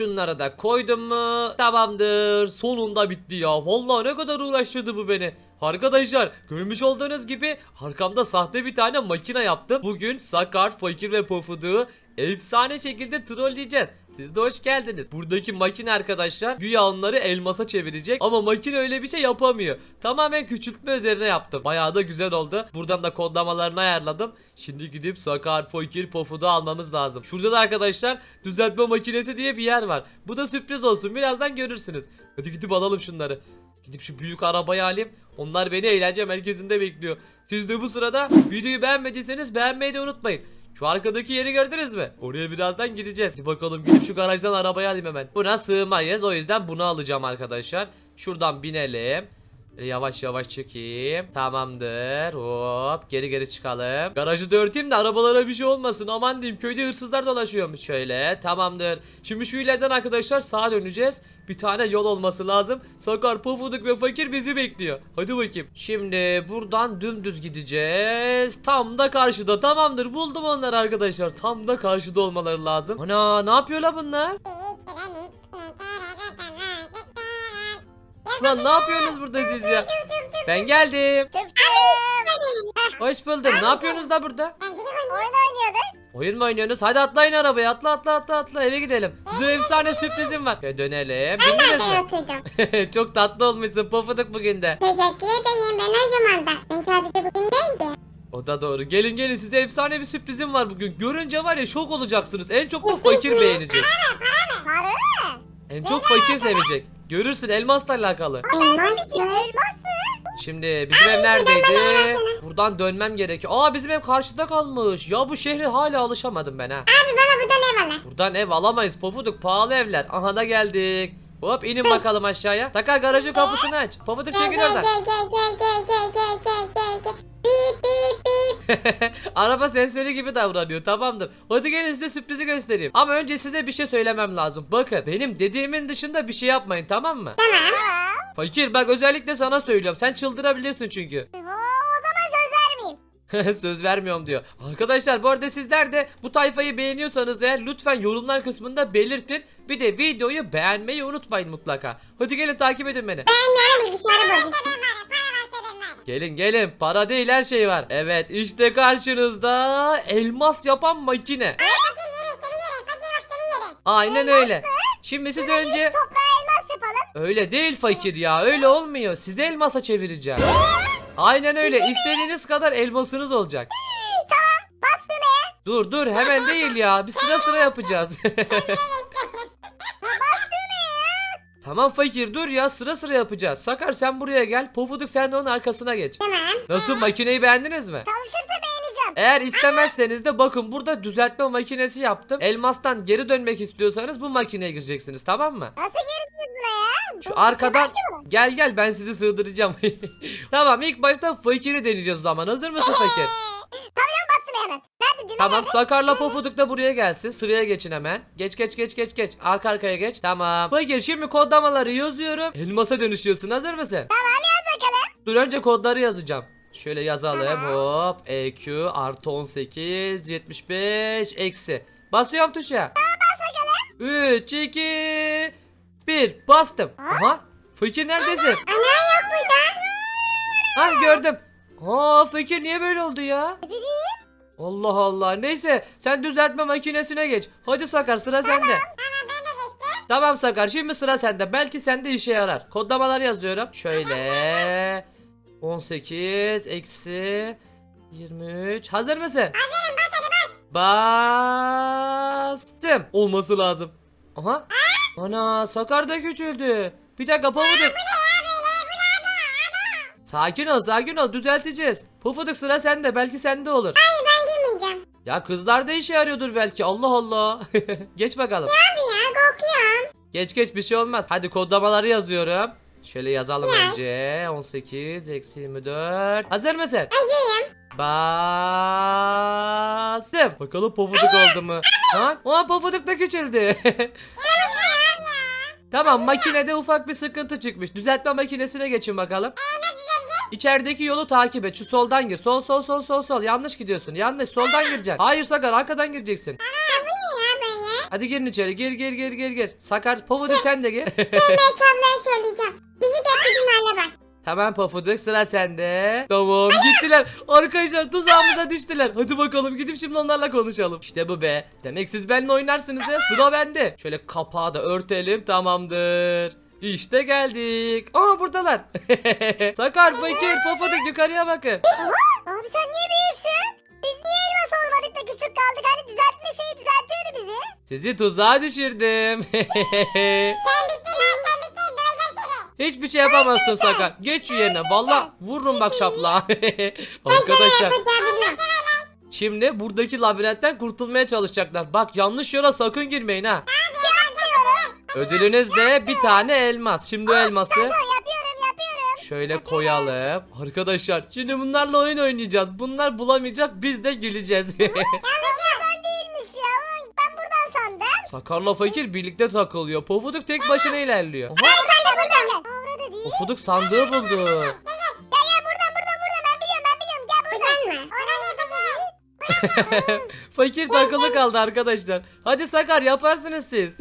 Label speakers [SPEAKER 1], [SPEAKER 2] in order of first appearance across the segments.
[SPEAKER 1] Şunları da koydum mu? Tamamdır. Sonunda bitti ya. Vallahi ne kadar uğraştırdı bu beni. Arkadaşlar görmüş olduğunuz gibi arkamda sahte bir tane makine yaptım. Bugün Sakar, Fakir ve Pofuduk'u efsane şekilde trolleyeceğiz. Siz de hoş geldiniz. Buradaki makine arkadaşlar güya onları elmasa çevirecek ama makine öyle bir şey yapamıyor. Tamamen küçültme üzerine yaptım. Bayağı da güzel oldu. Buradan da kodlamalarını ayarladım. Şimdi gidip Sakar, Fakir, Pofuduk'u almamız lazım. Şurada da arkadaşlar düzeltme makinesi diye bir yer var. Bu da sürpriz olsun. Birazdan görürsünüz. Hadi gidip alalım şunları. Gidip şu büyük arabayı alayım. Onlar beni eğlence merkezinde bekliyor. Siz de bu sırada videoyu beğenmediyseniz beğenmeyi de unutmayın. Şu arkadaki yeri gördünüz mü? Oraya birazdan gideceğiz. Hadi bakalım gidip şu garajdan arabayı alayım hemen. Buna sığmayız o yüzden bunu alacağım arkadaşlar. Şuradan binelim. Böyle Yavaş yavaş çıkayım. Tamamdır. Hop geri geri çıkalım. Garajı da örteyim de arabalara bir şey olmasın. Aman diyeyim köyde hırsızlar dolaşıyormuş. Şöyle tamamdır. Şimdi şu ileriden arkadaşlar sağa döneceğiz. Bir tane yol olması lazım. Sakar, Pofuduk ve Fakir bizi bekliyor. Hadi bakayım. Şimdi buradan dümdüz gideceğiz. Tam da karşıda. Tamamdır. Buldum onları arkadaşlar. Tam da karşıda olmaları lazım. Ana ne yapıyor la bunlar? Lan ne yapıyorsunuz burada siz ya? Ben geldim. Hoş buldum. Ne yapıyorsunuz da burada?
[SPEAKER 2] Oyun oynuyorduk.
[SPEAKER 1] Oyun mu oynuyorsunuz? Hadi atlayın arabaya. Atla atla atla atla. Eve gidelim. Size efsane sürprizim var. Ya dönelim. Bindiniz
[SPEAKER 2] Ben
[SPEAKER 1] mi?
[SPEAKER 2] oturdum.
[SPEAKER 1] Çok tatlı olmuşsun. Pofuduk bugün de.
[SPEAKER 2] Teşekkür ederim ben o zaman da. Ben sadece bugün değildi.
[SPEAKER 1] O da doğru. Gelin gelin size efsane bir sürprizim var bugün. Görünce var ya şok olacaksınız. En çok da fakir beğenecek.
[SPEAKER 2] Para mı?
[SPEAKER 1] En çok fakir sevecek. Görürsün elmasla alakalı.
[SPEAKER 2] Elmas mı? Elmas mı?
[SPEAKER 1] Şimdi bizim ev neredeydi? Buradan dönmem gerekiyor. Aa bizim ev karşıda kalmış. Ya bu şehre hala alışamadım ben ha.
[SPEAKER 2] Abi bana burada ne var lan?
[SPEAKER 1] Buradan ev alamayız Pofuduk pahalı evler. Aha da geldik. Hop inin bakalım aşağıya. Takar garajın kapısını aç. Pofuduk çekil oradan.
[SPEAKER 2] gel gel gel gel gel gel gel gel gel. Bip bip bip.
[SPEAKER 1] Araba sensörü gibi davranıyor tamamdır. Hadi gelin size sürprizi göstereyim. Ama önce size bir şey söylemem lazım. Bakın benim dediğimin dışında bir şey yapmayın tamam mı?
[SPEAKER 2] Tamam.
[SPEAKER 1] Fakir bak özellikle sana söylüyorum. Sen çıldırabilirsin çünkü.
[SPEAKER 2] O zaman söz vermeyeyim.
[SPEAKER 1] Söz vermiyorum diyor. Arkadaşlar bu arada sizler de bu tayfayı beğeniyorsanız eğer lütfen yorumlar kısmında belirtin. Bir de videoyu beğenmeyi unutmayın mutlaka. Hadi gelin takip edin beni.
[SPEAKER 2] Benim bilgisayarı bozuldu.
[SPEAKER 1] Gelin gelin para değil her şey var. Evet işte karşınızda elmas yapan makine. Aynen öyle. Şimdi siz önce
[SPEAKER 2] Toprağa elmas yapalım.
[SPEAKER 1] öyle değil fakir ya öyle olmuyor. Sizi elmasa çevireceğim. Aynen öyle istediğiniz kadar elmasınız olacak.
[SPEAKER 2] Düğmeye.
[SPEAKER 1] Dur dur hemen değil ya bir sıra sıra yapacağız. Tamam fakir dur ya sıra sıra yapacağız. Sakar sen buraya gel. Pofuduk sen de onun arkasına geç.
[SPEAKER 2] Tamam.
[SPEAKER 1] Nasıl makineyi beğendiniz mi?
[SPEAKER 2] Çalışırsa beğeneceğim.
[SPEAKER 1] Eğer istemezseniz de bakın burada düzeltme makinesi yaptım. Elmastan geri dönmek istiyorsanız bu makineye gireceksiniz tamam mı?
[SPEAKER 2] Nasıl girsiniz buna ya?
[SPEAKER 1] Şu
[SPEAKER 2] Bu
[SPEAKER 1] arkadan
[SPEAKER 2] sığar ki bu.
[SPEAKER 1] gel gel ben sizi sığdıracağım. tamam ilk başta fakiri deneyeceğiz o zaman. Hazır mısın fakir?
[SPEAKER 2] Tamam hemen. Nerede düğme
[SPEAKER 1] Tamam
[SPEAKER 2] nerede?
[SPEAKER 1] Sakarla Pofuduk da buraya gelsin. Sıraya geçin hemen. Geç geç geç geç geç. Arka arkaya geç. Tamam. Fakir şimdi kodlamaları yazıyorum. Elmasa dönüşüyorsun. Hazır mısın?
[SPEAKER 2] Tamam yaz bakalım.
[SPEAKER 1] Dur önce kodları yazacağım. Şöyle yazalım. Hop. EQ artı 18 75 eksi. Basıyorum tuşa.
[SPEAKER 2] Bas bakalım.
[SPEAKER 1] 3 2 1 bastım. Aha. Fakir neredesin?
[SPEAKER 2] Ana yok burada.
[SPEAKER 1] Ha gördüm. Aa fakir niye böyle oldu ya?
[SPEAKER 2] Ne bileyim.
[SPEAKER 1] Allah Allah. Neyse sen düzeltme makinesine geç. Hadi Sakar sıra sende.
[SPEAKER 2] Tamam ben de geçtim.
[SPEAKER 1] Tamam Sakar şimdi sıra sende. Belki sende işe yarar. Kodlamalar yazıyorum. Şöyle. 18 eksi 23. Hazır mısın?
[SPEAKER 2] Hazırım bas hadi bas.
[SPEAKER 1] Bastım. Olması lazım. Aha. Ana Sakar da küçüldü. Bir dakika Pofuduk. Sakin ol sakin ol düzelteceğiz. Pofuduk sıra sende belki sende olur.
[SPEAKER 2] Hayır ben girmeyeceğim.
[SPEAKER 1] Ya kızlar da işe yarıyordur belki Allah Allah. Geç bakalım.
[SPEAKER 2] Abi ya korkuyorum.
[SPEAKER 1] Geç geç bir şey olmaz. Hadi kodlamaları yazıyorum. Şöyle yazalım
[SPEAKER 2] Yaz.
[SPEAKER 1] önce. 18 eksi 24. Hazır mısın?
[SPEAKER 2] Hazırım.
[SPEAKER 1] Bastım. Bakalım pofuduk oldu mu? Lan o pofuduk da küçüldü. tamam makinede ufak bir sıkıntı çıkmış. Düzeltme makinesine geçin bakalım. İçerideki yolu takip et. Şu soldan gir. Sol sol sol sol sol. Yanlış gidiyorsun. Yanlış. Soldan gireceksin. Hayır Sakar arkadan gireceksin.
[SPEAKER 2] Ya bu ne ya böyle?
[SPEAKER 1] Hadi girin içeri gir gir gir gir gir. Sakar Pofuduk sen de gir.
[SPEAKER 2] Sevmek ablaya söyleyeceğim. Bizi getirdin hale bak.
[SPEAKER 1] Tamam Pofuduk sıra sende. Tamam gittiler. Arkadaşlar tuzağımıza düştüler. Hadi bakalım gidip şimdi onlarla konuşalım. İşte bu be. Demek siz benimle oynarsınız ya. Sıra bende. Şöyle kapağı da örtelim tamamdır. İşte geldik. Aa buradalar. Sakar, Fakir, Pofuduk yukarıya bakın.
[SPEAKER 3] Abi sen niye büyüksün? Biz niye elmas olmadık da küçük kaldık? Hani düzeltme şeyi düzeltiyordu bizi.
[SPEAKER 1] Sizi tuzağa düşürdüm.
[SPEAKER 2] Sen bittin lan sen bittin. Döveceğim seni.
[SPEAKER 1] Hiçbir şey yapamazsın Sakar. Geç şu yerine. Valla vururum bak şapla. Arkadaşlar şimdi buradaki labirentten kurtulmaya çalışacaklar. Bak yanlış yola sakın girmeyin ha. Ödülünüz de bir tane elmas. Şimdi o elması
[SPEAKER 3] Yapıyorum yapıyorum.
[SPEAKER 1] şöyle koyalım. Arkadaşlar şimdi bunlarla oyun oynayacağız. Bunlar bulamayacak biz de güleceğiz.
[SPEAKER 3] Ben değilmiş ya. Ulan Ben buradan sandım.
[SPEAKER 1] Sakarla fakir birlikte takılıyor. Pofuduk tek başına ilerliyor. Aha,
[SPEAKER 3] Sen de buradan. Değil.
[SPEAKER 1] Pofuduk sandığı buldu.
[SPEAKER 3] Gel gel buradan buradan buradan. Ben biliyorum ben biliyorum. Gel buradan.
[SPEAKER 2] Buradan mı? Oradan yapacağım.
[SPEAKER 1] fakir takılı kaldı arkadaşlar. Hadi Sakar yaparsınız siz.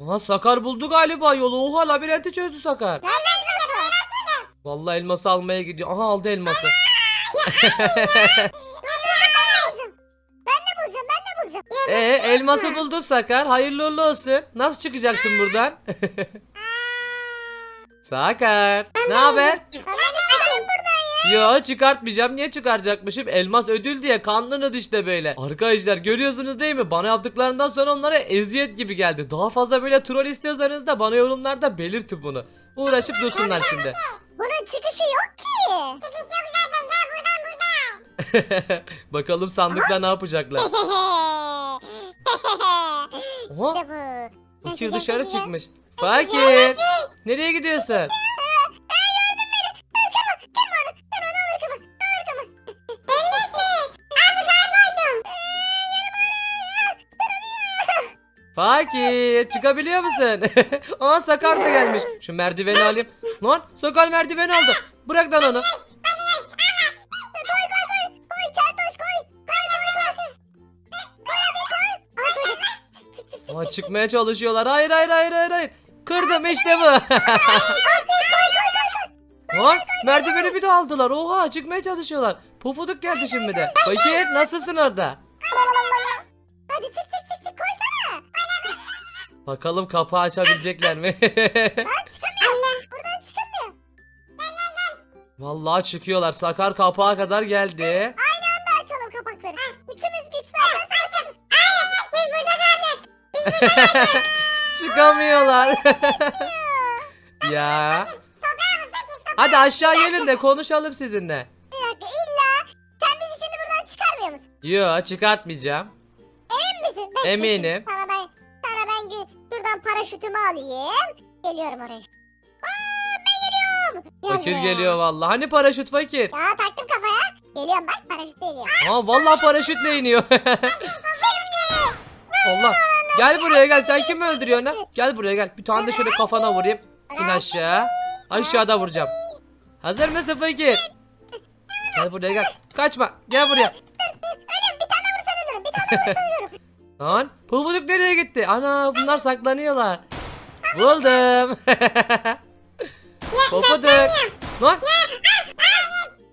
[SPEAKER 1] Aha Sakar buldu galiba yolu. Oha labirenti çözdü Sakar.
[SPEAKER 3] Nerede elmas var?
[SPEAKER 1] Vallahi elması almaya gidiyor. Aha aldı elması.
[SPEAKER 3] Ben de bulacağım ben de bulacağım.
[SPEAKER 1] Ee elması buldun Sakar. Hayırlı uğurlu olsun. Nasıl çıkacaksın buradan? Sakar. Ne haber?
[SPEAKER 3] Ben buradan ya.
[SPEAKER 1] Çıkartmayacağım. Niye çıkaracakmışım? Elmas ödül diye kandınız işte böyle. Arkadaşlar görüyorsunuz değil mi? Bana yaptıklarından sonra onlara eziyet gibi geldi. Daha fazla böyle troll istiyorsanız da bana yorumlarda belirtin bunu. Uğraşıp dursunlar şimdi.
[SPEAKER 3] Bunun çıkışı yok ki.
[SPEAKER 2] Çıkış yok zaten gel buradan buradan.
[SPEAKER 1] Bakalım sandıkta ne yapacaklar. Oha
[SPEAKER 3] İşte bu.
[SPEAKER 1] fakir dışarı çıkmış. Fakir. Nereye gidiyorsun? Fakir çıkabiliyor musun? Aa Sakar da gelmiş. Şu merdiveni alayım. Lan Sakar merdiveni aldı. Bırak lan onu.
[SPEAKER 3] Aa,
[SPEAKER 1] çıkmaya çalışıyorlar. Hayır hayır hayır hayır hayır. Kırdım işte bu. Lan merdiveni bir de aldılar. Oha çıkmaya çalışıyorlar. Pufuduk geldi şimdi de. Fakir nasılsın orada? Bakalım kapağı açabilecekler mi?
[SPEAKER 3] Lan çıkamıyor. Buradan çıkamıyor.
[SPEAKER 1] Vallahi çıkıyorlar. Sakar kapağa kadar geldi.
[SPEAKER 3] Aynı anda açalım kapakları. Üçümüz güçlü olacağız. açalım.
[SPEAKER 2] Biz burada kaldık.
[SPEAKER 1] Çıkamıyorlar. ya. Hadi aşağı gelin de konuşalım sizinle.
[SPEAKER 3] Bir dakika illa sen bizi şimdi buradan çıkarmıyor musun?
[SPEAKER 1] Yo çıkartmayacağım.
[SPEAKER 3] Emin misin? Bekle
[SPEAKER 1] Eminim.
[SPEAKER 3] şimdi. Ben, paraşütümü alayım. Geliyorum oraya. Aa, ben geliyorum.
[SPEAKER 1] Fakir
[SPEAKER 3] Gelme.
[SPEAKER 1] geliyor vallahi. Hani paraşüt fakir?
[SPEAKER 3] Ya taktım kafaya. Geliyorum bak paraşütle geliyorum.
[SPEAKER 1] Aa vallahi paraşütle iniyor.
[SPEAKER 3] Şimdi.
[SPEAKER 1] Allah. Gel buraya gel. Sen kimi öldürüyorsun ha? Gel buraya gel. Bir tane de şöyle kafana vurayım. İn aşağı. Aşağıda vuracağım. Hazır mısın fakir? Gel buraya gel. Kaçma. Gel buraya.
[SPEAKER 3] Ölüyorum bir tane vursan ölürüm. Bir tane vursan ölürüm.
[SPEAKER 1] Lan pufuduk nereye gitti? Ana bunlar saklanıyorlar. Buldum. pufuduk. Lan.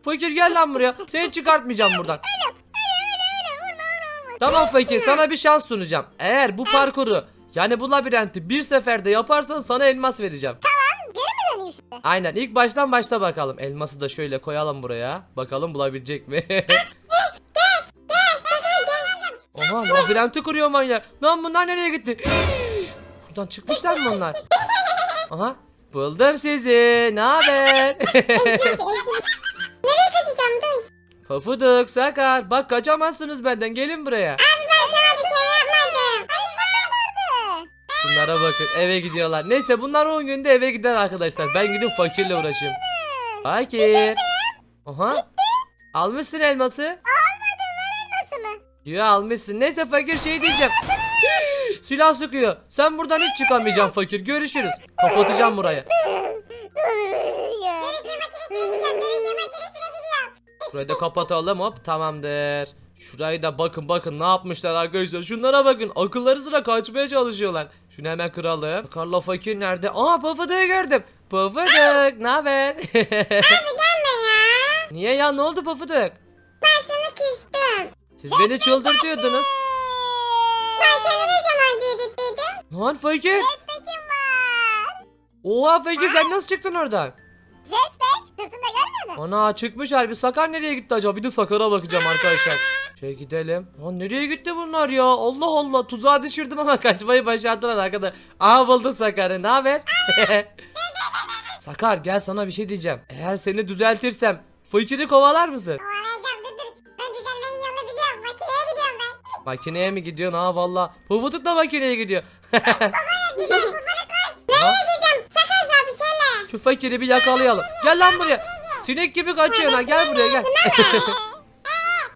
[SPEAKER 1] Fakir gel lan buraya. Seni çıkartmayacağım buradan. Tamam fakir sana bir şans sunacağım. Eğer bu parkuru yani bu labirenti bir seferde yaparsan sana elmas vereceğim.
[SPEAKER 3] Geri mi döneyim şimdi?
[SPEAKER 1] Aynen ilk baştan başta bakalım. Elması da şöyle koyalım buraya. Bakalım bulabilecek mi? Oha labirenti kuruyor manyak. Lan bunlar nereye gitti? Buradan çıkmışlar mı bunlar? Aha buldum sizi. Ne haber?
[SPEAKER 2] Nereye kaçacağım dur.
[SPEAKER 1] Pafuduk, Sakar. Bak kaçamazsınız benden. Gelin buraya.
[SPEAKER 2] Abi ben sana bir şey yapmadım.
[SPEAKER 1] Bunlara bakın. Eve gidiyorlar. Neyse bunlar 10 günde eve gider arkadaşlar. Ben gidip fakirle uğraşayım. Fakir. Aha. Almışsın elması. Yo almışsın. Neyse fakir şey diyeceğim. Silah sıkıyor. Sen buradan hiç çıkamayacaksın fakir. Görüşürüz. Kapatacağım burayı.
[SPEAKER 2] Dönüşüm makinesine gidiyorum. Dönüşüm makinesine gidiyorum.
[SPEAKER 1] Şurayı da kapatalım hop tamamdır. Şurayı da bakın bakın ne yapmışlar arkadaşlar. Şunlara bakın akılları sıra kaçmaya çalışıyorlar. Şunu hemen kıralım. Karla fakir nerede? Aa Pofuduk'u gördüm. Pofuduk ne haber?
[SPEAKER 2] Abi gelme ya.
[SPEAKER 1] Niye ya ne oldu Pofuduk?
[SPEAKER 2] Ben sana küstüm.
[SPEAKER 1] Siz beni çıldırtıyordunuz.
[SPEAKER 2] Ben seni ne zaman cıdıttıydım?
[SPEAKER 1] Lan fakir.
[SPEAKER 3] Jetpack'im var.
[SPEAKER 1] Oha fakir sen nasıl çıktın oradan?
[SPEAKER 3] Jetpack sırtında musun?
[SPEAKER 1] Ana çıkmış harbi. Sakar nereye gitti acaba? Bir de Sakar'a bakacağım arkadaşlar. Şöyle gidelim. Lan nereye gitti bunlar ya? Allah Allah. Tuzağa düşürdüm ama kaçmayı başardılar arkadaşlar. Aa buldum Sakar'ı. Ne haber? Sakar gel sana bir şey diyeceğim. Eğer seni düzeltirsem fakiri kovalar mısın?
[SPEAKER 2] Kovalayacağım Makineye
[SPEAKER 1] mi gidiyorsun? Ha valla. Pufuduk da makineye gidiyor.
[SPEAKER 2] Nereye gideceğim? Sakın sen bir şeyle.
[SPEAKER 1] Şu fakiri bir yakalayalım. Gel lan buraya. Sinek gibi kaçıyorsun ha. Gel buraya gel.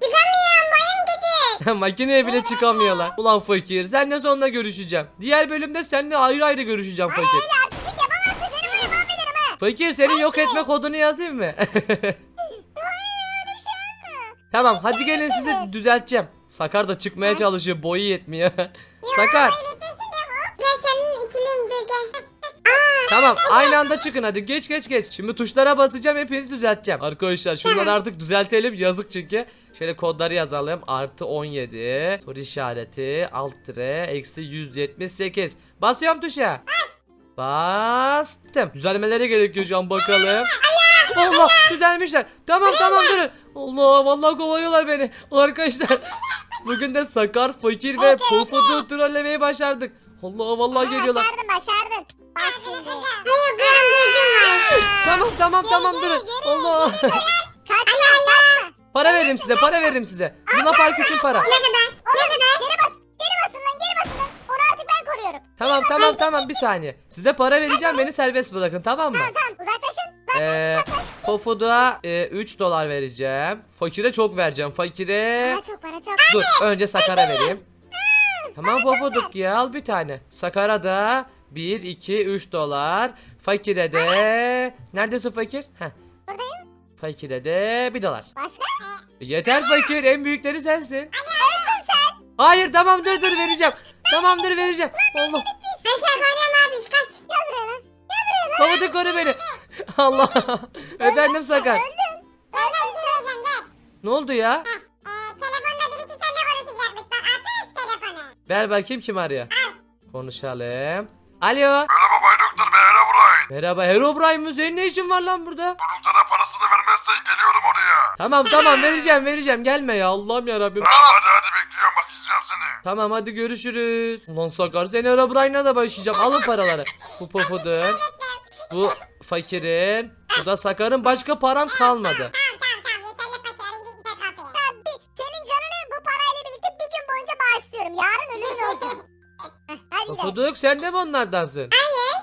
[SPEAKER 2] Çıkamıyorum boyum gıcık.
[SPEAKER 1] Makineye bile çıkamıyorlar. Ulan fakir senle sonra görüşeceğim. Diğer bölümde seninle ayrı ayrı görüşeceğim fakir.
[SPEAKER 3] Öyle artistlik yapamazsın seni böyle mahvederim ha.
[SPEAKER 1] Fakir senin yok etme kodunu yazayım mı?
[SPEAKER 3] Hayır öyle bir şey olmaz.
[SPEAKER 1] tamam hadi gelin sizi düzelteceğim. Sakar da çıkmaya çalışıyor boyu yetmiyor. Sakar
[SPEAKER 2] Gel senin itilim dur gel.
[SPEAKER 1] tamam aynı anda çıkın hadi geç geç geç. Şimdi tuşlara basacağım hepinizi düzelteceğim. Arkadaşlar şuradan artık düzeltelim yazık çünkü. Şöyle kodları yazalım. Artı 17. Soru işareti. Alt tire. Eksi 178. Basıyorum tuşa. Bastım. Düzelmelere gerekiyor şu an bakalım. Allah düzelmişler. Tamam tamam durun. Allah vallahi kovalıyorlar beni. Arkadaşlar. Bugün de Sakar, Fakir ve
[SPEAKER 3] Evet,
[SPEAKER 1] Pofudu trollemeyi başardık. Allah vallahi geliyorlar.
[SPEAKER 3] Başardın başardın. Bak şimdi.
[SPEAKER 2] Hayır gücüm var.
[SPEAKER 1] Tamam tamam tamam
[SPEAKER 3] geri,
[SPEAKER 1] durun.
[SPEAKER 3] geri,
[SPEAKER 1] Allah.
[SPEAKER 3] Kaçma kaçma.
[SPEAKER 1] Para veririm size para veririm size. Luna Park için para.
[SPEAKER 2] Ne kadar? Ne kadar?
[SPEAKER 3] Geri bas. Geri basın lan geri basın lan. Artık ben koruyorum.
[SPEAKER 1] Tamam tamam tamam bir saniye. Size para vereceğim beni serbest bırakın tamam mı?
[SPEAKER 3] Tamam tamam uzaklaşın.
[SPEAKER 1] Ee, Pofuduğa e, 3 dolar vereceğim. Fakire çok vereceğim. Fakire...
[SPEAKER 3] Para çok para çok.
[SPEAKER 1] Dur önce Sakar'a vereyim. Tamam Pofuduk ya al bir tane. Sakar'a da 1, 2, 3 dolar. Fakire de... Neredesin fakir? Heh.
[SPEAKER 3] Buradayım.
[SPEAKER 1] Fakire de 1 dolar.
[SPEAKER 3] Başka?
[SPEAKER 1] Yeter fakir en büyükleri sensin. Hayır tamam dur dur vereceğim. Tamam dur vereceğim. Allah.
[SPEAKER 2] Ben seni koruyorum abi kaç.
[SPEAKER 3] Gel buraya lan. Gel buraya lan.
[SPEAKER 1] Pofuduk koru beni. Allah. Efendim Sakar.
[SPEAKER 2] Gel gel bir şey diyeceğim gel.
[SPEAKER 1] Ne oldu ya?
[SPEAKER 2] Telefonda birisi seninle konuşacakmış. Bak alsana şu telefonu.
[SPEAKER 1] Ver bakayım kim arıyor. Konuşalım. Alo.
[SPEAKER 4] Merhaba Bay Doktor ben Herobrine.
[SPEAKER 1] Merhaba Herobrine mi? Senin ne işin var lan burada?
[SPEAKER 4] Doktora parasını vermezsen geliyorum oraya.
[SPEAKER 1] Tamam tamam vereceğim vereceğim. Gelme ya Allah'ım yarabbim.
[SPEAKER 4] Tamam hadi hadi bekliyorum bak izliyorum seni.
[SPEAKER 1] Tamam hadi görüşürüz. Ulan Sakar seni Herobrine'la da başlayacağım. Alın paraları. Bu Pofud'un. Bu Fakir'in. Bu da Sakar'ın. Başka param kalmadı.
[SPEAKER 3] Bir- Senin canını bu parayla birlikte bir gün boyunca bağışlıyorum. Yarın ölümün olacak. Hadi gidelim.
[SPEAKER 1] Pofuduk sen de mi onlardansın?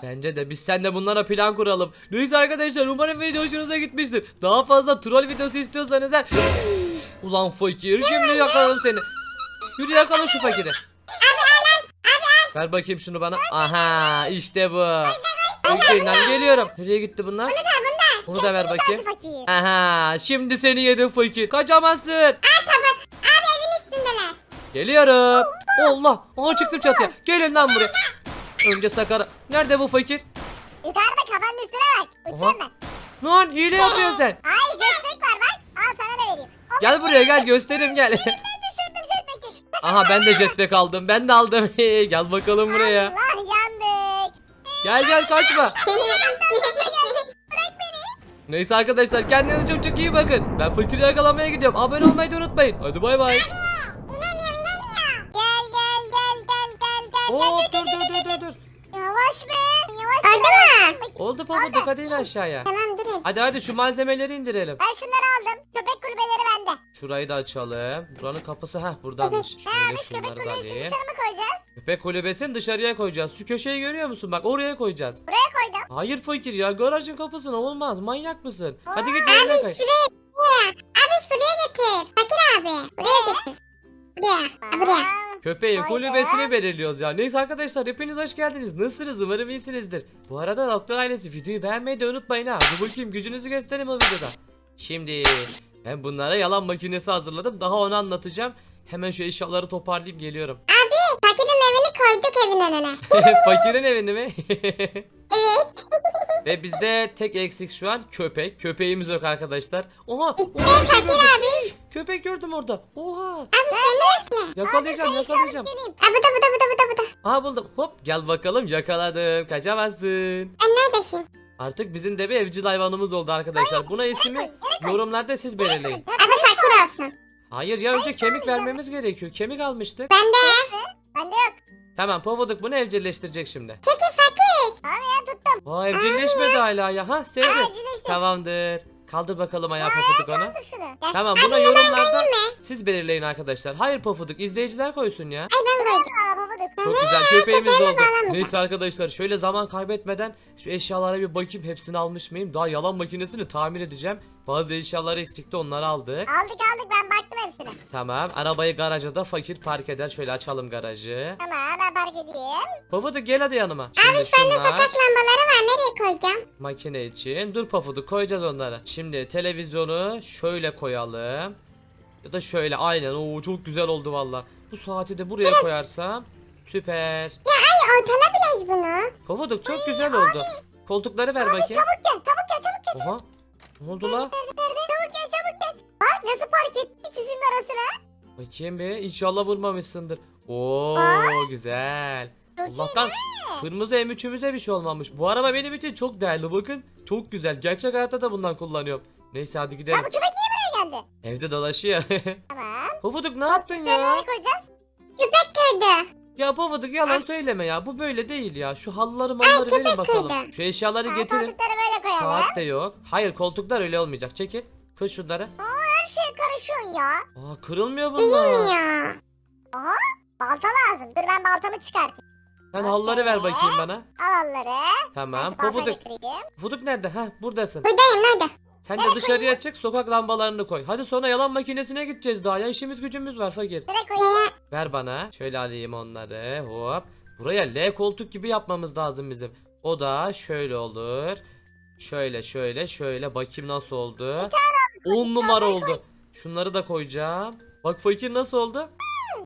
[SPEAKER 1] Bence de biz seninle bunlara plan kuralım. Neyse arkadaşlar umarım video hoşunuza gitmiştir. Daha fazla troll videosu istiyorsanız her... Ulan fakir şimdi yakaladım seni. Yürü yakala şu fakiri. Ver bakayım şunu bana. Aha işte bu. Bekleyin geliyorum. Nereye gitti bunlar? Bunu da ver bakayım.
[SPEAKER 3] Şarjı fakir.
[SPEAKER 1] Aha şimdi seni yedim fakir. Kaçamazsın.
[SPEAKER 2] Abi evin üstündeler.
[SPEAKER 1] Geliyorum. Allah. Aha çıktım çatıya. Gelin lan buraya. Önce Sakar. Nerede bu fakir?
[SPEAKER 3] Yukarıda kafanın üstüne bak. Uçuyorum ben.
[SPEAKER 1] Lan hile yapıyorsun sen.
[SPEAKER 3] Hayır jetpack var bak. Al sana da vereyim.
[SPEAKER 1] Gel buraya gel göstereyim gel. Aha ben de jetpack aldım. Ben de aldım. gel bakalım buraya.
[SPEAKER 3] Allah yandık.
[SPEAKER 1] Gel gel kaçma. Neyse arkadaşlar kendinize çok çok iyi bakın. Ben fakiri yakalamaya gidiyorum. Abone olmayı da unutmayın. Hadi bay bay.
[SPEAKER 3] Gel gel gel gel gel gel.
[SPEAKER 1] Oo
[SPEAKER 3] gel,
[SPEAKER 1] dur dur dur dur dur.
[SPEAKER 3] Yavaş be. Yavaş
[SPEAKER 2] Oldu mu?
[SPEAKER 1] Oldu pofuduk hadi in aşağıya.
[SPEAKER 2] Tamam durun.
[SPEAKER 1] Hadi hadi şu malzemeleri indirelim.
[SPEAKER 3] Ben şunları aldım. Köpek kulübeleri bende.
[SPEAKER 1] Şurayı da açalım. Buranın kapısı heh buradanmış.
[SPEAKER 3] Ha
[SPEAKER 1] Şöyle
[SPEAKER 3] biz köpek
[SPEAKER 1] şunları da
[SPEAKER 3] kulübesini
[SPEAKER 1] alayım.
[SPEAKER 3] dışarı mı koyacağız?
[SPEAKER 1] Köpek kulübesini dışarıya koyacağız. Şu köşeyi görüyor musun? Bak oraya koyacağız.
[SPEAKER 3] Buraya koydum.
[SPEAKER 1] Hayır fakir ya garajın kapısına olmaz. Manyak mısın? Hadi git
[SPEAKER 2] Abi
[SPEAKER 1] yerine koy.
[SPEAKER 2] şuraya. Abi buraya getir. Fakir abi. Buraya getir. Buraya. Ha, buraya.
[SPEAKER 1] Köpeğin
[SPEAKER 3] Hayda.
[SPEAKER 1] kulübesini belirliyoruz ya. Neyse arkadaşlar hepiniz hoş geldiniz. Nasılsınız? Umarım iyisinizdir. Bu arada Doktor ailesi videoyu beğenmeyi de unutmayın ha. Hadi bakayım gücünüzü gösterin o videoda. Şimdi ben bunlara yalan makinesi hazırladım. Daha onu anlatacağım. Hemen şu eşyaları toparlayayım geliyorum.
[SPEAKER 2] Fakirin evini koyduk evin önüne.
[SPEAKER 1] Fakirin evini mi?
[SPEAKER 2] Evet.
[SPEAKER 1] Ve bizde tek eksik şu an köpek. Köpeğimiz yok arkadaşlar. Oha!
[SPEAKER 2] İşte
[SPEAKER 1] şey
[SPEAKER 2] fakir abi.
[SPEAKER 1] Köpek gördüm orada. Oha!
[SPEAKER 2] Abi beni bekle.
[SPEAKER 1] Yakalayacağım yakalayacağım.
[SPEAKER 3] Geleyim.
[SPEAKER 2] Aa bu da bu da bu da bu da bu da.
[SPEAKER 1] Aha buldum. Hop gel bakalım yakaladım. Kaçamazsın.
[SPEAKER 2] Sen neredesin?
[SPEAKER 1] Artık bizim de bir evcil hayvanımız oldu arkadaşlar. Buna ismi yorumlarda siz belirleyin.
[SPEAKER 2] Adı fakir olsun.
[SPEAKER 1] Hayır ya önce kemik vermemiz gerekiyor. Kemik almıştık.
[SPEAKER 2] Ben de.
[SPEAKER 3] Bende yok.
[SPEAKER 1] Tamam Pofuduk bunu evcilleştirecek şimdi.
[SPEAKER 2] Çekil fakir.
[SPEAKER 3] Tamam ya tuttum.
[SPEAKER 1] Aa evcilleşmedi hala ya. Ha sevdi. Tamamdır. Kaldır bakalım ayağı Pofuduk.
[SPEAKER 3] Gel.
[SPEAKER 1] Tamam buna yorumlarda siz belirleyin arkadaşlar. Hayır Pofuduk izleyiciler koysun ya.
[SPEAKER 2] Ay ben koydum.
[SPEAKER 1] Çok güzel köpeğimiz de oldu. Neyse arkadaşlar şöyle zaman kaybetmeden şu eşyalara bir bakayım hepsini almış mıyım? Daha yalan makinesini tamir edeceğim. Bazı eşyalar eksikti onları aldık.
[SPEAKER 3] Aldık aldık ben baktım hepsine.
[SPEAKER 1] Tamam arabayı garaja da fakir park eder. Şöyle açalım garajı.
[SPEAKER 3] Tamam ben park edeyim.
[SPEAKER 1] Pofuduk gel hadi yanıma. Şimdi
[SPEAKER 2] Bende
[SPEAKER 1] şunlar
[SPEAKER 2] sokak lambaları var. Nereye koyacağım?
[SPEAKER 1] makine için. Dur Pofuduk koyacağız onları. Şimdi televizyonu şöyle koyalım. Ya da şöyle aynen. Oo çok güzel oldu valla. Bu saati de buraya koyarsam süper.
[SPEAKER 2] Ay ortala biraz bunu.
[SPEAKER 1] Pofuduk çok güzel oldu. Koltukları ver bakayım.
[SPEAKER 3] Çabuk gel çabuk gel çabuk gel.
[SPEAKER 1] Oha. Ne oldu la?
[SPEAKER 3] Çabuk gel çabuk gel. Bak nasıl park etti ikisinin arasına.
[SPEAKER 1] Bakayım bir. İnşallah vurmamışsındır. Oo güzel.
[SPEAKER 3] Çok
[SPEAKER 1] Allah'tan kırmızı M3'ümüze bir şey olmamış. Bu araba benim için çok değerli bakın. Çok güzel. Gerçek hayatta da bundan kullanıyorum. Neyse hadi
[SPEAKER 3] Ya
[SPEAKER 1] gidelim.
[SPEAKER 3] bu köpek niye buraya geldi?
[SPEAKER 1] Evde dolaşıyor.
[SPEAKER 3] Tamam.
[SPEAKER 1] Pofuduk ne yaptın
[SPEAKER 3] Nereye
[SPEAKER 1] ya?
[SPEAKER 3] koyacağız?
[SPEAKER 2] Köpek kırdı.
[SPEAKER 1] Ya Pofuduk yalan söyleme ya. Bu böyle değil ya. Şu halıları malları verin
[SPEAKER 2] köpek
[SPEAKER 1] bakalım.
[SPEAKER 2] kırdı.
[SPEAKER 1] Şu eşyaları
[SPEAKER 3] Ha,
[SPEAKER 1] getirin.
[SPEAKER 3] Koltukları böyle koyalım.
[SPEAKER 1] Saat de yok. Hayır koltuklar öyle olmayacak. Çekil. Kır şunları.
[SPEAKER 3] Her şey karışıyorsun ya.
[SPEAKER 1] Aa kırılmıyor bunlar.
[SPEAKER 2] Bilmiyor.
[SPEAKER 3] Aha. Balta lazım. Dur ben baltamı çıkartayım.
[SPEAKER 1] Sen halıları ver bakayım bana.
[SPEAKER 3] Al onları.
[SPEAKER 1] Tamam.
[SPEAKER 3] Şu baltayı
[SPEAKER 1] Pofuduk.
[SPEAKER 3] getireyim.
[SPEAKER 1] Pofuduk nerede? Ha buradasın.
[SPEAKER 2] Buradayım nerede?
[SPEAKER 1] Sen de dışarıya çık sokak lambalarını koy. Hadi sonra yalan makinesine gideceğiz daha ya işimiz gücümüz var fakir. Ver bana. Şöyle alayım onları. Hop. Buraya L koltuk gibi yapmamız lazım bizim. O da şöyle olur. Şöyle şöyle şöyle bakayım nasıl oldu. 10 numara oldu. Şunları da koyacağım. Bak fakir nasıl oldu?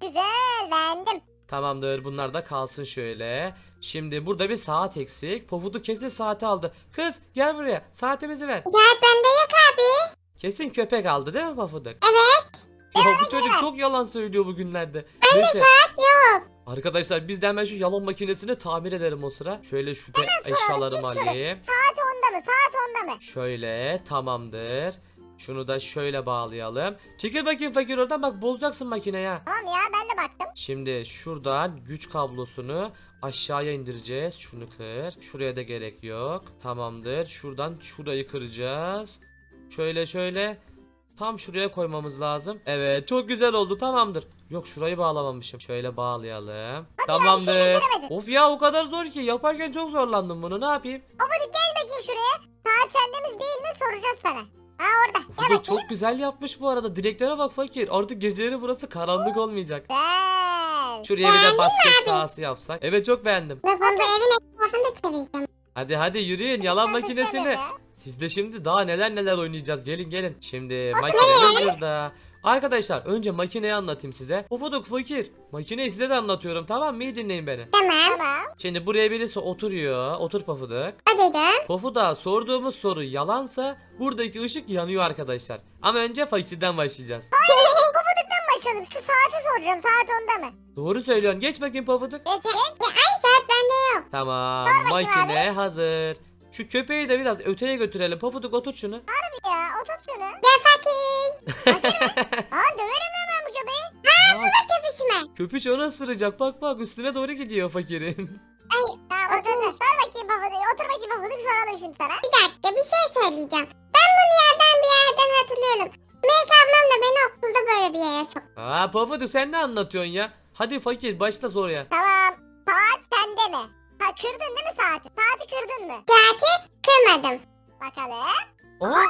[SPEAKER 3] Güzel beğendim.
[SPEAKER 1] Tamamdır bunlar da kalsın şöyle. Şimdi burada bir saat eksik. Pofudu kesin saati aldı. Kız gel buraya saatimizi ver.
[SPEAKER 2] Saat bende yok abi.
[SPEAKER 1] Kesin köpek aldı değil mi Pofuduk?
[SPEAKER 2] Evet.
[SPEAKER 1] Ya bu çocuk çok yalan söylüyor bugünlerde.
[SPEAKER 2] Bende saat yok.
[SPEAKER 1] Arkadaşlar biz de hemen şu yalan makinesini tamir edelim o sıra. Şöyle şu eşyalarımı alayım.
[SPEAKER 3] Saat onda mı? Saat onda mı?
[SPEAKER 1] Şöyle tamamdır. Şunu da şöyle bağlayalım. Çekil bakayım fakir oradan bak bozacaksın makineyi ha.
[SPEAKER 3] Tamam ya ben de baktım.
[SPEAKER 1] Şimdi şuradan güç kablosunu aşağıya indireceğiz. Şunu kır. Şuraya da gerek yok. Tamamdır. Şuradan şurayı kıracağız. Şöyle şöyle. Tam şuraya koymamız lazım. Evet çok güzel oldu tamamdır. Yok şurayı bağlamamışım. Şöyle bağlayalım.
[SPEAKER 3] bir şey
[SPEAKER 1] Tamamdır.
[SPEAKER 3] beceremedin.
[SPEAKER 1] Of ya o kadar zor ki. Yaparken çok zorlandım bunu. Ne yapayım?
[SPEAKER 3] Hadi gel bakayım şuraya. Saat sende mi değil mi soracağız sana. Ha orada.
[SPEAKER 1] Bu da
[SPEAKER 3] bakayım.
[SPEAKER 1] çok güzel yapmış bu arada. Direklere bak fakir. Artık geceleri burası karanlık olmayacak.
[SPEAKER 3] Güzel.
[SPEAKER 1] Şuraya bir de
[SPEAKER 2] mi
[SPEAKER 1] basket
[SPEAKER 2] abi?
[SPEAKER 1] sahası yapsak. Evet çok beğendim.
[SPEAKER 2] Bak ben bu evin etrafını da çevireceğim.
[SPEAKER 1] Hadi hadi yürüyün yalan
[SPEAKER 3] Ben de
[SPEAKER 1] makinesini.
[SPEAKER 3] şöyle.
[SPEAKER 1] Siz de şimdi daha neler neler oynayacağız. Gelin gelin. Şimdi makinemiz burada. Arkadaşlar önce makineyi anlatayım size. Pofuduk fakir. Makineyi size de anlatıyorum tamam mı? İyi dinleyin beni.
[SPEAKER 2] Tamam.
[SPEAKER 1] Şimdi buraya birisi oturuyor. Otur Pofuduk.
[SPEAKER 2] O dedim.
[SPEAKER 1] Pofuduk'a sorduğumuz soru yalansa buradaki ışık yanıyor arkadaşlar. Ama önce fakirden başlayacağız.
[SPEAKER 3] Ben başladım. Şu saati soracağım. Saat onda mı?
[SPEAKER 1] Doğru söylüyorsun. Geç bakayım Pofuduk.
[SPEAKER 3] Geç geç.
[SPEAKER 2] Ya ay saat bende yok.
[SPEAKER 1] Tamam.
[SPEAKER 3] bakayım
[SPEAKER 1] Makine
[SPEAKER 3] abi.
[SPEAKER 1] hazır. Şu köpeği de biraz öteye götürelim. Pofuduk otur şunu.
[SPEAKER 3] Ya otur şunu.
[SPEAKER 2] Gel fakir.
[SPEAKER 3] Aa döverim hemen bu köpeği.
[SPEAKER 1] Aa,
[SPEAKER 2] Köpüşüme.
[SPEAKER 1] köpüş ona ısıracak. Bak bak üstüne doğru gidiyor fakirin.
[SPEAKER 3] Tamam otur da sor bakayım babadık. Otur bakayım babadık soralım şimdi sana.
[SPEAKER 2] Bir dakika bir şey söyleyeceğim. Ben bunu yerden bir yerden hatırlıyorum. Melek ablam da beni okulda böyle bir yere soktu.
[SPEAKER 1] Aa Pofuduk sen ne anlatıyorsun ya? Hadi fakir başla soruya.
[SPEAKER 3] Tamam. Saat sende mi? Ha kırdın değil mi saati? Saati kırdın mı?
[SPEAKER 2] Saati kırmadım.
[SPEAKER 3] Bakalım.
[SPEAKER 1] Aa,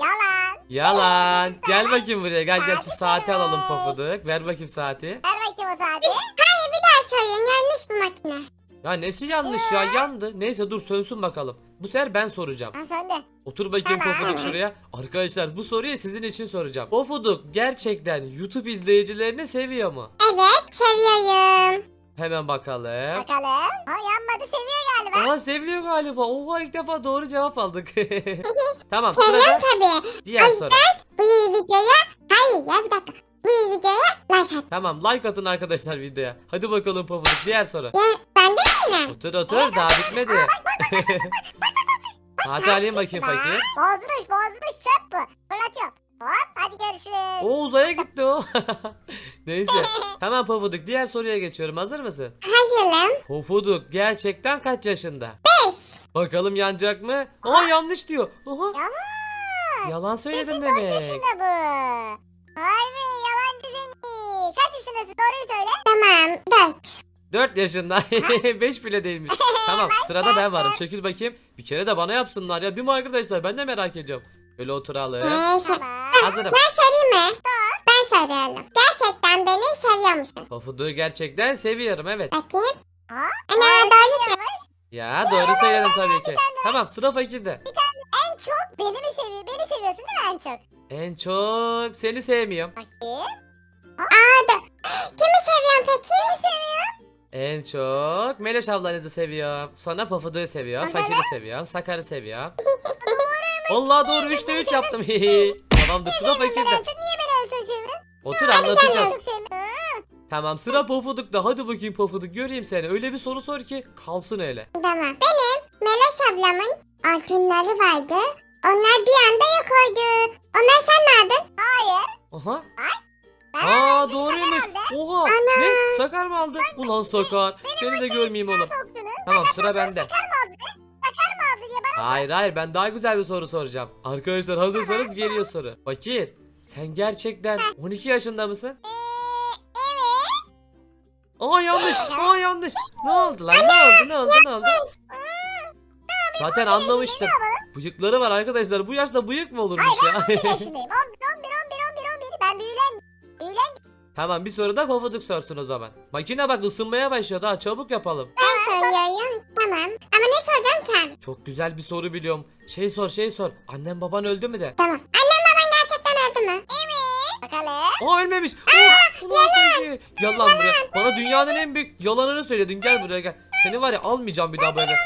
[SPEAKER 3] Yalan.
[SPEAKER 1] yalan. Gel bakayım buraya. Gel gel şu
[SPEAKER 3] Saati
[SPEAKER 1] alalım. Pofuduk. Ver bakayım saati.
[SPEAKER 3] Ver bakayım saati.
[SPEAKER 2] Hayır bir daha söyleyin yanlış bu makine.
[SPEAKER 1] Ya nesi yanlış ya yandı. Neyse dur sönsün bakalım. Bu sefer ben soracağım.
[SPEAKER 3] Ha sen de.
[SPEAKER 1] Otur bakayım
[SPEAKER 3] Tamam.
[SPEAKER 1] Pofuduk şuraya. Arkadaşlar bu soruyu sizin için soracağım. Pofuduk gerçekten YouTube izleyicilerini seviyor mu?
[SPEAKER 2] Evet seviyorum.
[SPEAKER 1] Hemen bakalım.
[SPEAKER 3] Bakalım. Ha yanmadı seviyor galiba.
[SPEAKER 1] Aa seviyor galiba. Oha ilk defa doğru cevap aldık. tamam sırada
[SPEAKER 2] Seviyorum tabii.
[SPEAKER 1] diğer soru.
[SPEAKER 2] Bu videoya hayır ya bir dakika. Bu videoya like at.
[SPEAKER 1] Tamam like atın arkadaşlar videoya. Hadi bakalım Pofuduk diğer soru.
[SPEAKER 2] Ya bende mi yine?
[SPEAKER 1] Otur otur daha bitmedi. Hadi alayım bakayım fakir.
[SPEAKER 3] Bozmuş bozmuş çöp bu. Fırlatıyorum. Hop hadi görüşürüz.
[SPEAKER 1] O uzaya gitti o. Neyse. Tamam Pofuduk diğer soruya geçiyorum. Hazır mısın?
[SPEAKER 2] Hazırım.
[SPEAKER 1] Pofuduk gerçekten kaç yaşında?
[SPEAKER 2] 5.
[SPEAKER 1] Bakalım yanacak mı? Aa yanlış diyor. Aha.
[SPEAKER 3] Yalan.
[SPEAKER 1] Yalan söyledim
[SPEAKER 3] Kesin
[SPEAKER 1] demek.
[SPEAKER 3] dört yaşında bu. Harbi yalancı seni. Kaç yaşındasın doğruyu söyle.
[SPEAKER 2] Tamam 4.
[SPEAKER 1] 4 yaşında. 5 bile değilmiş. Tamam sırada ben varım. Çekil bakayım. Bir kere de bana yapsınlar ya değil mi arkadaşlar? Ben de merak ediyorum. Böyle oturalım.
[SPEAKER 2] Ee, se-
[SPEAKER 3] Tamam.
[SPEAKER 1] Hazırım.
[SPEAKER 2] ben sorayım mı? Ben soruyorum. Gerçekten beni seviyor musun?
[SPEAKER 1] Gerçekten seviyorum evet.
[SPEAKER 2] Bakayım.
[SPEAKER 3] Ha?
[SPEAKER 2] Ana doğru söyle.
[SPEAKER 1] Ya doğru söyledim tabii ki. Tamam sıra fakirde.
[SPEAKER 3] En çok beni mi seviyor? Beni seviyorsun değil mi en çok?
[SPEAKER 1] En çok seni sevmiyorum.
[SPEAKER 3] Bakayım.
[SPEAKER 2] Aa da. Kimi seviyorsun peki?
[SPEAKER 1] En çok Meloş ablanızı seviyorum. Sonra Pofuduk'u seviyorum. Fakir'i seviyorum. Sakar'ı seviyorum. Allah doğru 3'te 3 yaptım. Tamamdır sıra fakirde.
[SPEAKER 3] çok niye beni en çok seviyorsun?
[SPEAKER 1] Otur
[SPEAKER 3] sevmiyorum.
[SPEAKER 1] Tamam sıra Pofuduk'ta. Hadi bakayım Pofuduk göreyim seni. Öyle bir soru sor ki kalsın öyle.
[SPEAKER 2] Tamam. Benim Meloş ablamın altınları vardı. Onlar bir anda yok oldu. Onlar sen ne aldın?
[SPEAKER 3] Hayır.
[SPEAKER 1] Aha.
[SPEAKER 3] Ben
[SPEAKER 1] Aa
[SPEAKER 3] aldım,
[SPEAKER 1] doğruymuş.
[SPEAKER 3] sen aldın.
[SPEAKER 1] Oha.
[SPEAKER 2] Ana.
[SPEAKER 1] Ne? Sakar mı aldı? Ulan Sakar. Seni de görmeyeyim oğlum.
[SPEAKER 3] Soktunuz.
[SPEAKER 1] Tamam sıra bende.
[SPEAKER 3] Sakar mı
[SPEAKER 1] Hayır hayır ben daha güzel bir soru soracağım. Arkadaşlar hazırsanız geliyor soru. Fakir. Sen gerçekten 12 yaşında mısın?
[SPEAKER 3] Evet.
[SPEAKER 1] Aa yanlış. Aa yanlış. Ne oldu lan? Ne oldu? Ne oldu? Ne oldu? Zaten anlamıştım. Bıyıkları var arkadaşlar. Bu yaşta bıyık mı olurmuş ya?
[SPEAKER 3] 11 yaşındayım.
[SPEAKER 1] tamam bir soru da Pofuduk sorsun o zaman. Makine bak ısınmaya başladı ha çabuk yapalım.
[SPEAKER 2] Ben soruyorum. Tamam. Ama ne soracağım ki abi?
[SPEAKER 1] Çok güzel bir soru biliyorum. Şey sor şey sor. Annem baban öldü mü de?
[SPEAKER 2] Tamam. Annem baban gerçekten öldü mü?
[SPEAKER 3] Bakalım.
[SPEAKER 1] Aa ölmemiş. Oh, ulan seni. Gel lan buraya. Bana dünyanın en büyük yalanını söyledin. Gel buraya gel. Seni var ya almayacağım bir daha böyle.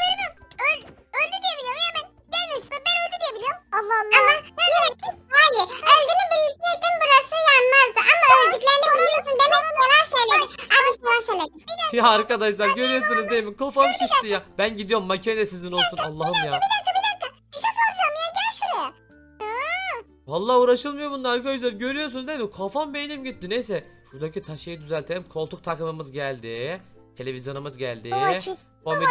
[SPEAKER 3] Ya
[SPEAKER 1] arkadaşlar görüyorsunuz değil mi? Kafam şişti ya. Ben gidiyorum makine sizin olsun Allah'ım ya.
[SPEAKER 3] Bir dakika bir dakika. Bir şey soracağım ya gel şuraya.
[SPEAKER 1] Vallahi uğraşılmıyor bunda arkadaşlar. Görüyorsunuz değil mi? Kafam beynim gitti. Neyse. Şuradaki taşıyı düzeltelim. Koltuk takımımız geldi. Televizyonumuz geldi.
[SPEAKER 3] Makine,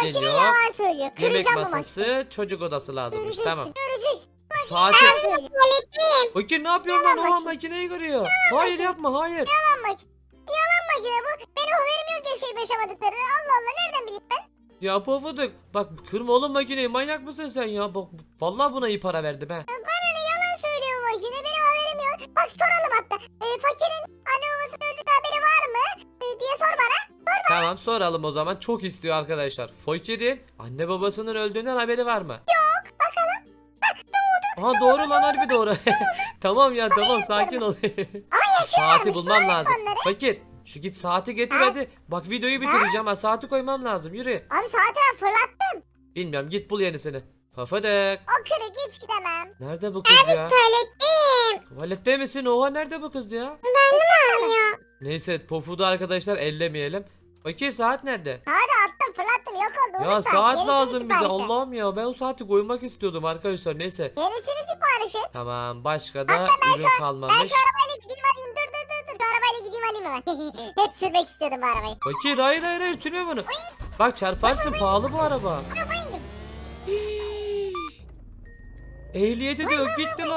[SPEAKER 1] yok.
[SPEAKER 3] yalan söylüyor.
[SPEAKER 1] Yemek
[SPEAKER 3] Kıracağım bu makineyi.
[SPEAKER 1] masası, çocuk odası lazımmış.
[SPEAKER 3] Göreceksin.
[SPEAKER 1] Tamam.
[SPEAKER 3] Göreceksin.
[SPEAKER 1] Saati.
[SPEAKER 3] Yalan söylüyor.
[SPEAKER 1] Fakir ne yapıyorsun lan? Oha
[SPEAKER 3] makine.
[SPEAKER 1] makineyi kırıyor. Hayır yapma hayır.
[SPEAKER 3] Yalan makine. Makine bu. Benim haberim yok yaşayıp yaşamadıklarını. Allah Allah nereden bileyim ben?
[SPEAKER 1] Ya pofuduk. Bak kırma oğlum makineyi. Manyak mısın sen ya? Bak vallahi buna iyi para verdim ha.
[SPEAKER 3] Bana ne yalan söylüyor bu makine. Benim haberim yok. Bak soralım hatta. Ee, fakirin anne babasının öldüğü haberi var mı? Ee, diye sor bana.
[SPEAKER 1] Tamam soralım o zaman. Çok istiyor arkadaşlar. Fakirin anne babasının öldüğünden haberi var mı? Yok. Bakalım. Aha doğru lan harbi doğru. tamam ya tamam sakin ol.
[SPEAKER 3] Ay yaşıyorlarmış.
[SPEAKER 1] saati bulmam lazım.
[SPEAKER 3] onları.
[SPEAKER 1] Fakir şu git saati getir hadi. Bak videoyu bitireceğim ha saati koymam lazım yürü.
[SPEAKER 3] Abi saati ben fırlattım.
[SPEAKER 1] Bilmiyorum git bul yenisini. Pofuduk.
[SPEAKER 3] O kırık hiç gidemem.
[SPEAKER 1] Nerede bu kız ya?
[SPEAKER 2] Söyledim.
[SPEAKER 1] Tuvalette misin? Oha nerede bu kız ya?
[SPEAKER 2] Anlamıyor.
[SPEAKER 1] Neyse Pofud'u arkadaşlar ellemeyelim. Fakir saat nerede?
[SPEAKER 3] Hadi attım fırlattım yok oldu.
[SPEAKER 1] Ya saat
[SPEAKER 3] Yenisini
[SPEAKER 1] lazım bize. Allah'ım ya ben o saati koymak istiyordum arkadaşlar neyse.
[SPEAKER 3] Yenisini sipariş et.
[SPEAKER 1] Tamam başka da
[SPEAKER 3] Hatta ben
[SPEAKER 1] ürün
[SPEAKER 3] şu- Ben
[SPEAKER 1] kalmamış.
[SPEAKER 3] şu arabayla arabayla gideyim alayım hemen. Hep sürmek istiyordum bu arabayı.
[SPEAKER 1] Fakir hayır hayır hayır sürme bunu. Bak çarparsın pahalı bu araba. Hii. Ehliyeti de yok gitti la.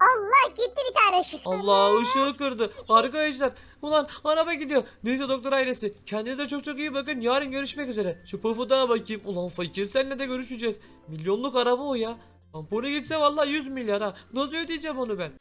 [SPEAKER 3] Allah gitti bir tane ışık.
[SPEAKER 1] Allah ışığı kırdı. Arkadaşlar ulan araba gidiyor. Neyse doktor ailesi. Kendinize çok çok iyi bakın. Yarın görüşmek üzere. Şu Pofuduk'a bakayım. Ulan fakir seninle de görüşeceğiz. Milyonluk araba o ya. Ampulü gitse vallahi 100 milyar ha. Nasıl ödeyeceğim onu ben?